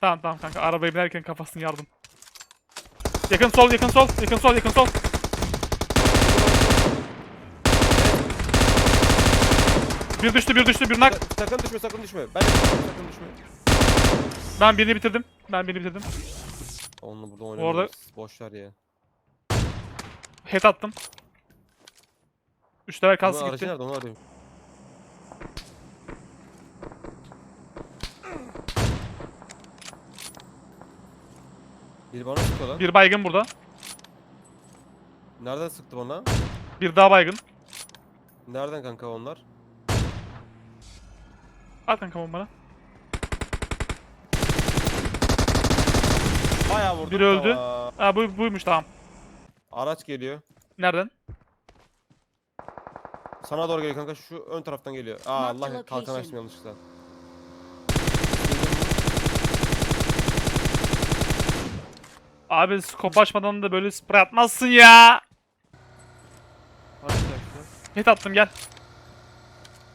Tamam tamam kanka arabaya binerken kafasını yardım. Yakın sol yakın sol yakın sol yakın sol. Bir düştü bir düştü bir nak. Sa- Sakın düşme sakın düşme. Ben de sakın düşme. Ben birini bitirdim. Ben birini bitirdim. Onunla burada oynamayız. Orada- Boş ver ya. Head attım. Üç level Bunun kalsın aracı gitti. nerede onu arıyorum. Biri bana sıktı lan. Bir baygın burada. Nereden sıktı bana? Bir daha baygın. Nereden kanka onlar? At kanka bombana. Bayağı vurdum. Biri öldü. Aa, Ha bu buymuş tamam. araç geliyor. Nereden? Sana doğru geliyor kanka şu ön taraftan geliyor. Aa Allah kalkan location. açtım yanlışlıkla. Abi skop açmadan da böyle spray atmazsın ya. Hangi taş Head attım gel.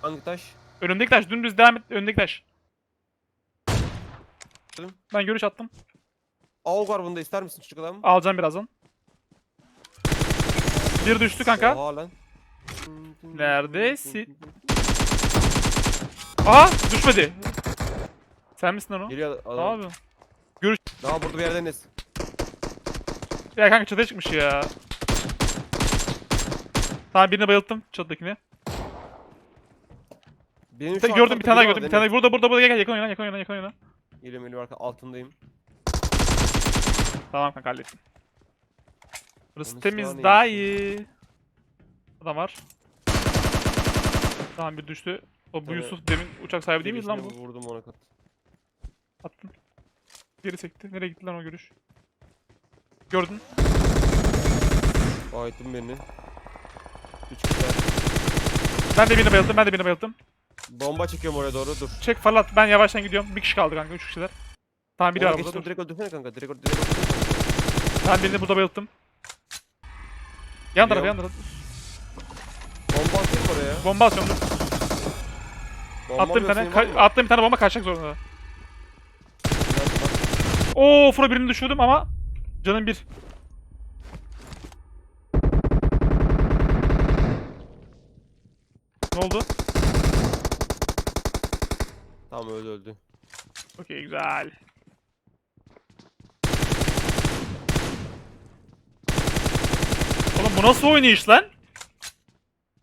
Hangi taş? Önümdeki taş dümdüz devam et. Önündeki taş. Attım. Ben görüş attım. Avuk var bunda ister misin küçük adam? Alacağım birazdan. Bir düştü kanka. Oha lan. Neredesin? Aha düşmedi. Sen misin lan o? Geliyor adam. yapıyorsun? Daha burada bir yerdeniz. Ya kanka çatıya çıkmış ya. Tamam birini bayılttım çatıdakini. Benim şu gördüm bir tane daha gördüm. Bir tane burada burada burada gel gel yakın oyna yakın oyna yakın oyna. Geliyorum geliyorum arka altındayım. Tamam kanka hallettim. Burası Onun temiz silahı daha iyi. Adam var. Tamam bir düştü. O bu Tabii. Yusuf demin uçak sahibi değil miydi lan bu? Vurdum ona kat. Attın. Geri sekti. Nereye gitti lan o görüş? Gördün. Bayıttım birini. Üç kişiler. Ben de birini bayılttım. Ben de birini bayılttım. Bomba çekiyorum oraya doğru dur. Çek fırlat. Ben yavaştan gidiyorum. Bir kişi kaldı kanka. Üç kişiler. Tamam biri Ona var burada. geçtim Dur. direkt öldürsene kanka. Direkt öldürsene. Ben birini burada bayılttım. Yan taraf yan Geliyorum. taraf. Bomba atayım mı oraya. Bomba atıyorum dur. Bomba Attım bir tane. senin var Ka- mı? attım bir tane bomba kaçacak zorunda. Oo Furo birini düşürdüm ama canım bir. Ne oldu? Tamam öldü öldü. Okey güzel. Oğlum bu nasıl oynayış lan?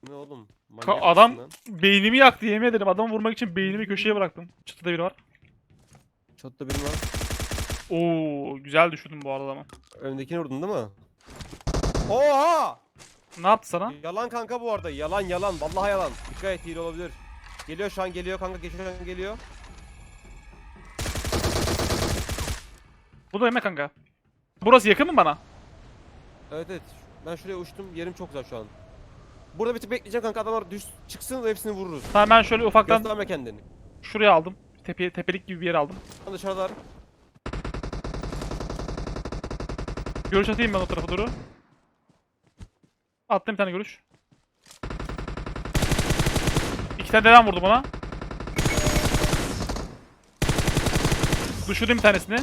Ne oğlum? Ka- Manyak adam mısın lan? beynimi yaktı yemin ederim. Adamı vurmak için beynimi köşeye bıraktım. Çıtıda biri var. Çatıda birim var. Oo güzel düşürdüm bu arada ama. Önündekini vurdun değil mi? Oha! Ne yaptı sana? Yalan kanka bu arada. Yalan yalan. Vallahi yalan. Dikkat et hile olabilir. Geliyor şu an geliyor kanka. Geçiyor şu an geliyor. Bu da yemek kanka. Burası yakın mı bana? Evet evet. Ben şuraya uçtum. Yerim çok güzel şu an. Burada bir tık bekleyeceğim kanka. Adamlar düş çıksın ve hepsini vururuz. Tamam ben şöyle ufaktan Gösterme kendini. şuraya aldım. Tepe, tepelik gibi bir yer aldım. Lan Görüş atayım ben o tarafa doğru. Attım bir tane görüş. İki tane devam vurdu bana. Düşürdüm bir tanesini.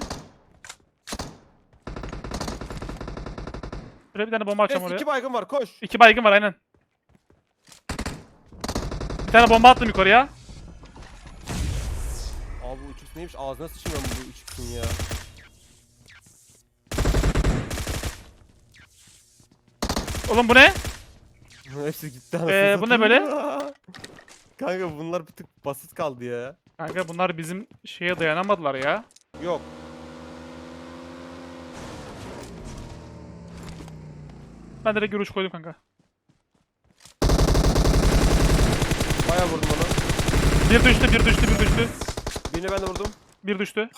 Şöyle bir tane bomba atacağım oraya. iki baygın var koş. İki baygın var aynen. Bir tane bomba attım yukarıya. Abi bu 3x neymiş ağzına sıçayım ben bu 3x'in ya. Oğlum bu ne? Hepsi gitti Ee, bu ne böyle? kanka bunlar bir tık basit kaldı ya. Kanka bunlar bizim şeye dayanamadılar ya. Yok. Ben direkt görüş koydum kanka. Bayağı vurdum onu. Bir düştü, bir düştü, bir düştü. Birini ben de vurdum. Bir düştü.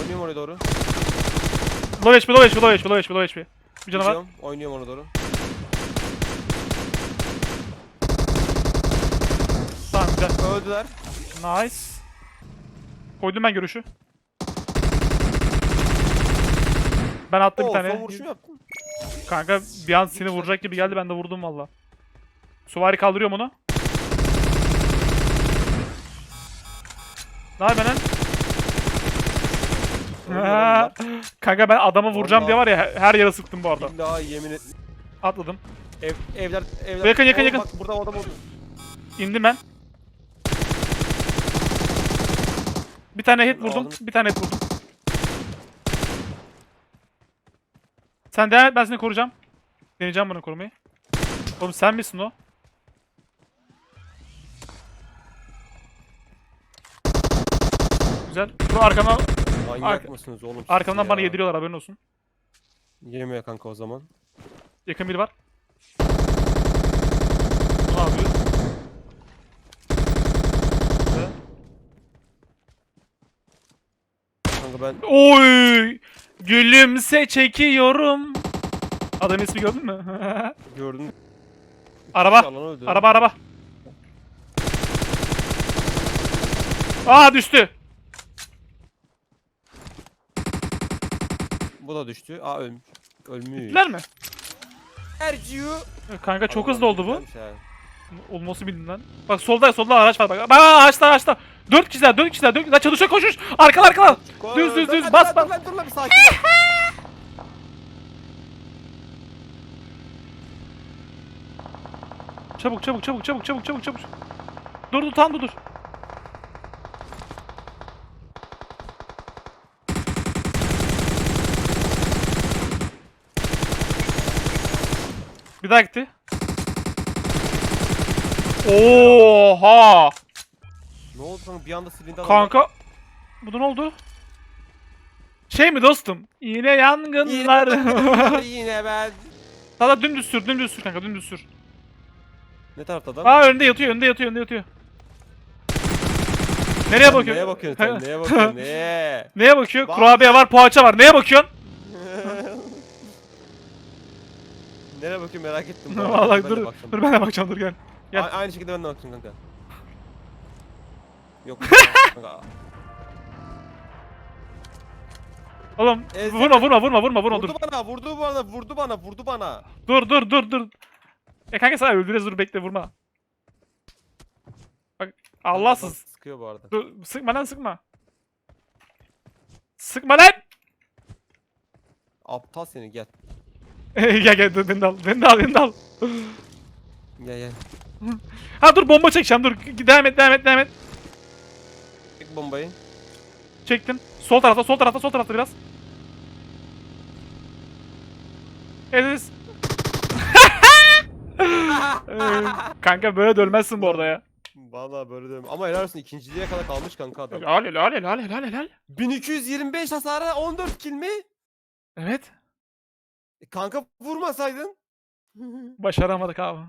Oynuyorum oraya doğru. Low HP, low HP, low HP, low HP, low HP. Bir canavar. Gidiyorum, Oynuyorum ona doğru. Tamam güzel. Öldüler. Nice. Koydum ben görüşü. Ben attım Oo, bir tane. son vuruşu yaptım. Kanka bir an seni vuracak gibi geldi ben de vurdum valla. Suvari kaldırıyorum onu. Ne yapıyorsun lan? Kanka ben adamı vuracağım diye var ya her- yere sıktım bu arada. İlla yemin et. Atladım. Ev, evler, evler. Yakın, yakın, Oğlum yakın. Bak burada adam oldu. İndim ben. Bir tane hit vurdum. Bir tane hit vurdum. Sen devam et ben seni koruyacağım. Deneyeceğim bunu korumayı. Oğlum sen misin o? Güzel. Bro arkamdan, Manyak Arka- mısınız oğlum siz arkamdan bana ya? yediriyorlar haberin olsun. Yemiyor kanka o zaman. Yakın biri var. Ne yapıyor? Kanka ben Oy! Gülümse çekiyorum. Adamın ismi gördün mü? gördüm. araba. Yalan öldü. Araba araba. Aa düştü. Bu da düştü. Aa ölmüş. Ölmüş. Gittiler mi? Erciyu. Kanka çok hızlı oldu bu. Olması bildin lan. Bak solda solda araç var bak. Bak ağaçta ağaçta. Dört kişiler dört kişiler dört kişiler çalışıyor koşuş. Arkalar arkalar. Düz, düz, düz, lan, bas, dur bas. lan, Dur lan bir sakin. Çabuk çabuk çabuk çabuk çabuk çabuk çabuk. Dur dur tam dur dur. Bir daha gitti. Oha! Ne oldu kanka bir anda silindi adam. Kanka bu ne oldu? Şey mi dostum? Yine yangınlar. Yine, ben. Sana dümdüz sür, dümdüz sür kanka, dümdüz sür. Ne tarafta adam? Aa önde yatıyor, önde yatıyor, önde yatıyor. Nereye bakıyor? Neye bakıyorsun? Neye bakıyorsun? Neye? Neye bakıyor? Bak. Kurabiye var, poğaça var. Neye bakıyorsun? Nereye bakıyorsun merak ettim. bu arada. Vallahi Ben de dur. bakacağım. Dur ben de bakacağım dur gel. Gel. A- aynı şekilde ben de bakacağım kanka. Yok. kanka. Oğlum Ezdi. vurma vurma vurma vurma vurma dur. Vurdu bana, vurdu bana, vurdu bana, vurdu bana. Dur dur dur dur. Ya kanka sana öldüreceğiz dur bekle vurma. Bak Allahsız. Sıkıyor bu arada. Dur sıkma lan sıkma. Sıkma lan. Aptal seni gel. gel gel dur beni de al beni de al beni de al. Gel gel. Ha dur bomba çekeceğim dur. Devam et devam et devam et. Çek bombayı. Çektim. Sol tarafta, sol tarafta, sol tarafta biraz. Evet. Kanka böyle de ölmezsin bu arada ya. Vallahi böyle diyorum. Ama helal olsun ikinciliğe kadar kalmış kanka adam. Helal helal helal helal helal. 1225 hasara 14 kill mi? Evet. E, Kanka vurmasaydın. Başaramadık abi.